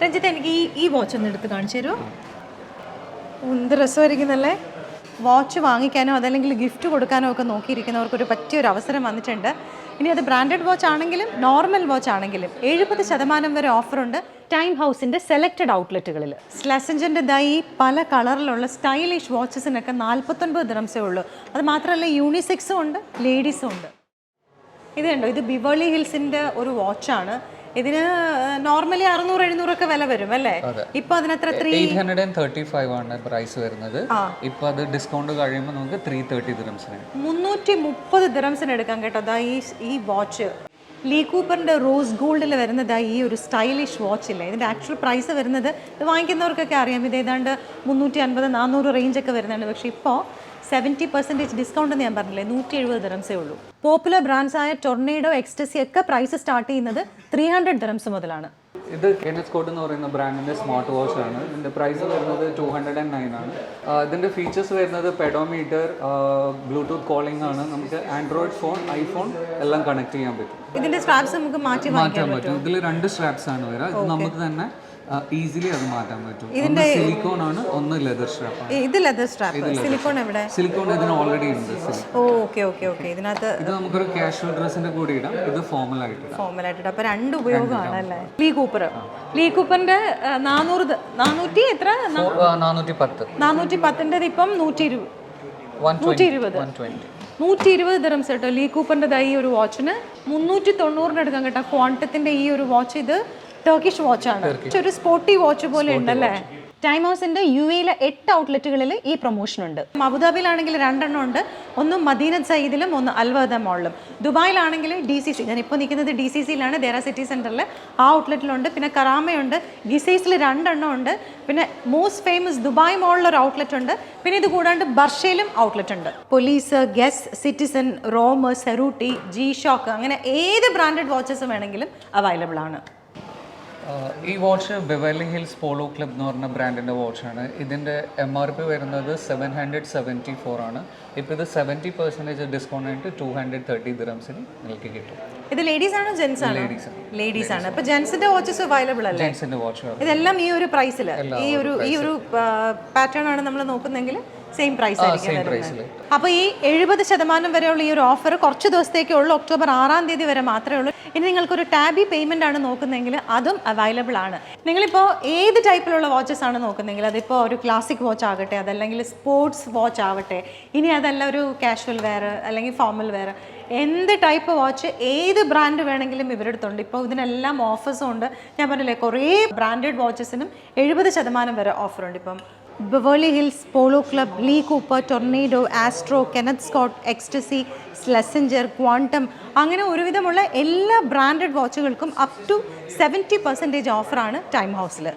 രഞ്ജിത്ത് എനിക്ക് ഈ ഈ വാച്ച് ഒന്ന് എടുത്ത് കാണിച്ചു തരുമോ എന്ത് രസമായിരിക്കുന്നല്ലേ? വാച്ച് വാങ്ങിക്കാനോ അതല്ലെങ്കിൽ ഗിഫ്റ്റ് കൊടുക്കാനോ ഒക്കെ നോക്കിയിരിക്കുന്നവർക്ക് ഒരു പറ്റിയ ഒരു അവസരം വന്നിട്ടുണ്ട്. ഇനി അത് ബ്രാൻഡഡ് വാച്ച് ആണെങ്കിലും നോർമൽ വാച്ച് ആണെങ്കിലും എഴുപത് ശതമാനം വരെ ഓഫറുണ്ട് ടൈം ഹൗസിന്റെ സെലക്റ്റഡ് ഔട്ട്ലെറ്റുകളിൽ സ്ലസഞ്ചറിന്റെ ദൈ പല കളറിലുള്ള സ്റ്റൈലിഷ് വാച്ചസിനൊക്കെ നാൽപ്പത്തൊൻപത് ദിനംസേ ഉള്ളൂ. അത് മാത്രമല്ല യൂണിസെക്സും ഉണ്ട് ലേഡീസും ഉണ്ട്. ഇത് കണ്ടോ? ഇത് ബിവേളി ഹിൽസിന്റെ ഒരു വാച്ചാണ് ഇതിന് നോർമലി അറുന്നൂറ് എഴുന്നൂറൊക്കെ വില വരും അല്ലേ? ഇപ്പൊ അതിനത്ര three hundred and thirty five ആണ് പ്രൈസ് വരുന്നത്. ഇപ്പൊ അത് ഡിസ്കൗണ്ട് കഴിയുമ്പോൾ നമുക്ക് ത്രീ തേർട്ടി ദിറംസിന് മുന്നൂറ്റി മുപ്പത് ദിറംസിന് എടുക്കാം കേട്ടോ. അതാ ഈ ഈ വാച്ച് ലീ കൂപ്പറിന്റെ റോസ് ഗോൾഡിൽ വരുന്നത് ഈ ഒരു സ്റ്റൈലിഷ് വാച്ച് ഇല്ല? ഇതിന്റെ ആക്ച്വൽ പ്രൈസ് വരുന്നത് ഇത് വാങ്ങിക്കുന്നവർക്കൊക്കെ അറിയാം. ഇത് ഏതാണ്ട് മുന്നൂറ്റി അൻപത് നാനൂറ് റേഞ്ചൊക്കെ വരുന്നുണ്ട്. പക്ഷേ ഇപ്പോൾ സെവന്റി പെർസെന്റേജ് ഡിസ്കൗണ്ട് എന്ന് ഞാൻ പറഞ്ഞില്ലേ? നൂറ്റി എഴുപത് ദിറംസേ ഉള്ളൂ. പോപ്പുലർ ബ്രാൻഡ്സ് ആയ ടൊർണേഡോ എക്സ്റ്റസി ഒക്കെ പ്രൈസ് സ്റ്റാർട്ട് ചെയ്യുന്നത് ത്രീ ഹൺഡ്രഡ് മുതലാണ്. ഇത് കെനസ് കോട്ട് എന്ന് പറയുന്ന ബ്രാൻഡിന്റെ സ്മാർട്ട് വാച്ച് ആണ്. ഇതിന്റെ പ്രൈസ് വരുന്നത് ടു ഹൺഡ്രഡ് ആൻഡ് നയൻ ആണ്. ഇതിന്റെ ഫീച്ചേഴ്സ് വരുന്നത് പെഡോമീറ്റർ ബ്ലൂടൂത്ത് കോളിംഗ് ആണ്. നമുക്ക് ആൻഡ്രോയിഡ് ഫോൺ ഐഫോൺ എല്ലാം കണക്ട് ചെയ്യാൻ പറ്റും. ഇതിന്റെ സ്ട്രാപ്സ് നമുക്ക് മാറ്റി മാറ്റാൻ പറ്റും. ഇതിൽ രണ്ട് സ്ട്രാപ്സ് ആണ് വരിക ഇത് നമുക്ക് തന്നെ ഈസിലി അത് മാറ്റാൻ പറ്റും. ഇതിന്റെ സിലിക്കോൺ ആണ് ഒന്ന് ലെതർ സ്ട്രാപ്പ് ഇത് ലെതർ സ്ട്രാപ്പ് സിലിക്കോൺ എവിടെ? സിലിക്കോൺ ഇതിന് ഓൾറെഡി ഉണ്ട് ഓക്കെ ഓക്കെ ഓക്കെ ഇതിനകത്ത് ഇത് നമുക്കൊരു കാഷ്വൽ ഡ്രസ്സിന്റെ കൂടെ ഇടാം ഇത് ഫോർമൽ ആയിട്ട് ഇടാം. ഫോമലായിട്ട് അപ്പൊ രണ്ട് ഉപയോഗമാണ് അല്ലേ? ലീ കൂപ്പർ ലീ കൂപ്പറിന്റെ നാനൂറ് നാനൂറ്റി എത്ര? നാനൂറ്റി പത്ത് നാനൂറ്റി പത്തിന്റെ ഇപ്പം നൂറ്റി ഇരുപത് നൂറ്റി ഇരുപത് നൂറ്റി ഇരുപത് ദിറംസ് കേട്ടോ. ലീ കൂപ്പറിന്റെ ഈ ഒരു വാച്ചിന് മുന്നൂറ്റി തൊണ്ണൂറിന് എടുക്കാൻ കേട്ടോ. ക്വാണ്ടത്തിന്റെ ഈ ഒരു വാച്ച് ഇത് ടർക്കിഷ് വാച്ചാണ് ഒരു സ്പോർട്ടി വാച്ച് പോലെ ഉണ്ടല്ലേ? ടൈം ഹൗസിന്റെ യു എയിലെ എട്ട് ഔട്ട്ലെറ്റുകളിൽ ഈ പ്രൊമോഷൻ ഉണ്ട്. അബുദാബിയിലാണെങ്കിൽ രണ്ടെണ്ണം ഉണ്ട്. ഒന്ന് മദീന സയ്യിദിലും ഒന്ന് അൽവദ മോളിലും ദുബായിലാണെങ്കിൽ ഡി സി സി ഞാൻ ഇപ്പോൾ നിൽക്കുന്നത് ഡി സി സിയിലാണ് ദേറ സിറ്റി സെന്ററിൽ ആ ഔട്ട്ലെറ്റിലുണ്ട് പിന്നെ കറാമയുണ്ട്. ഗിസൈസിൽ രണ്ടെണ്ണം ഉണ്ട്. പിന്നെ മോസ്റ്റ് ഫേമസ് ദുബായ് മോളിൽ ഒരു ഔട്ട്ലെറ്റ് ഉണ്ട്. പിന്നെ ഇത് കൂടാണ്ട് ബർഷയിലും ഔട്ട്ലെറ്റ് ഉണ്ട്. Police Guess Citizen Rome Cerruti G shock അങ്ങനെ ഏത് ബ്രാൻഡഡ് വാച്ചസ് വേണമെങ്കിലും അവൈലബിൾ ആണ്. ഈ watch Beverly Hills Polo Club എന്ന് പറഞ്ഞ ബ്രാൻഡിന്റെ വാച്ചാണ് ഇതിന്റെ എം ആർ പി വരുന്നത് സെവൻ ഹൺഡ്രഡ് സെവന്റി ഫോർ ആണ്. ഇപ്പോൾ ഇത് സെവന്റി പെർസെന്റേജ് ഡിസ്കൗണ്ട് ആയിട്ട് ടു ഹൺഡ്രഡ് തേർട്ടി ദ്രംസിന് നിങ്ങൾക്ക് കിട്ടും. ഇത് ലേഡീസ് ആണോ ജെൻസ് ആണ്. ലേഡീസ് ആണ്. അപ്പൊ ജെൻസിന്റെ വാച്ചസ് അവൈലബിൾ അല്ലേ? ജെൻസിന്റെ വാച്ച് ഇതെല്ലാം ഈ ഒരു പ്രൈസിൽ ഈ ഒരു ഈ ഒരു പാറ്റേൺ ആണ് നമ്മൾ നോക്കുന്നെങ്കിൽ സെയിം പ്രൈസ് ആയിരിക്കും. പ്രൈസിൽ അപ്പോൾ ഈ എഴുപത് ശതമാനം വരെയുള്ള ഈ ഒരു ഓഫർ കുറച്ച് ദിവസത്തേക്കേ ഉള്ളൂ ഒക്ടോബർ ആറാം തീയതി വരെ മാത്രമേ ഉള്ളൂ. ഇനി നിങ്ങൾക്ക് ഒരു ടാബി പേയ്മെന്റ് ആണ് നോക്കുന്നതെങ്കിൽ അതും അവൈലബിൾ ആണ്. നിങ്ങളിപ്പോൾ ഏത് ടൈപ്പിലുള്ള വാച്ചസ് ആണ് നോക്കുന്നതെങ്കിൽ അതിപ്പോ ഒരു ക്ലാസിക് വാച്ച് ആകട്ടെ അതല്ലെങ്കിൽ സ്പോർട്സ് വാച്ച് ആവട്ടെ ഇനി അതല്ല ഒരു കാഷ്വൽ വെയർ അല്ലെങ്കിൽ ഫോമൽ വെയർ എന്ത് ടൈപ്പ് വാച്ച് ഏത് ബ്രാൻഡ് വേണമെങ്കിലും ഇവരുടെ അടുത്തുണ്ട്. ഇപ്പോൾ ഇതിനെല്ലാം ഓഫേഴ്സും ഉണ്ട്. ഞാൻ പറഞ്ഞില്ലേ കുറേ ബ്രാൻഡഡ് വാച്ചസിനും എഴുപത് ശതമാനം വരെ ഓഫറുണ്ട് ഇപ്പം Beverly Hills polo club Lee Cooper tornado Astro Kenneth Scott ecstasy Slazenger quantum അങ്ങനെ ഒരുവിധമുള്ള എല്ലാ ബ്രാൻഡഡ് വാച്ചുകൾക്കും അപ് ടു സെവന്റി പെർസെന്റേജ് ഓഫറാണ് ടൈം ഹൗസിൽ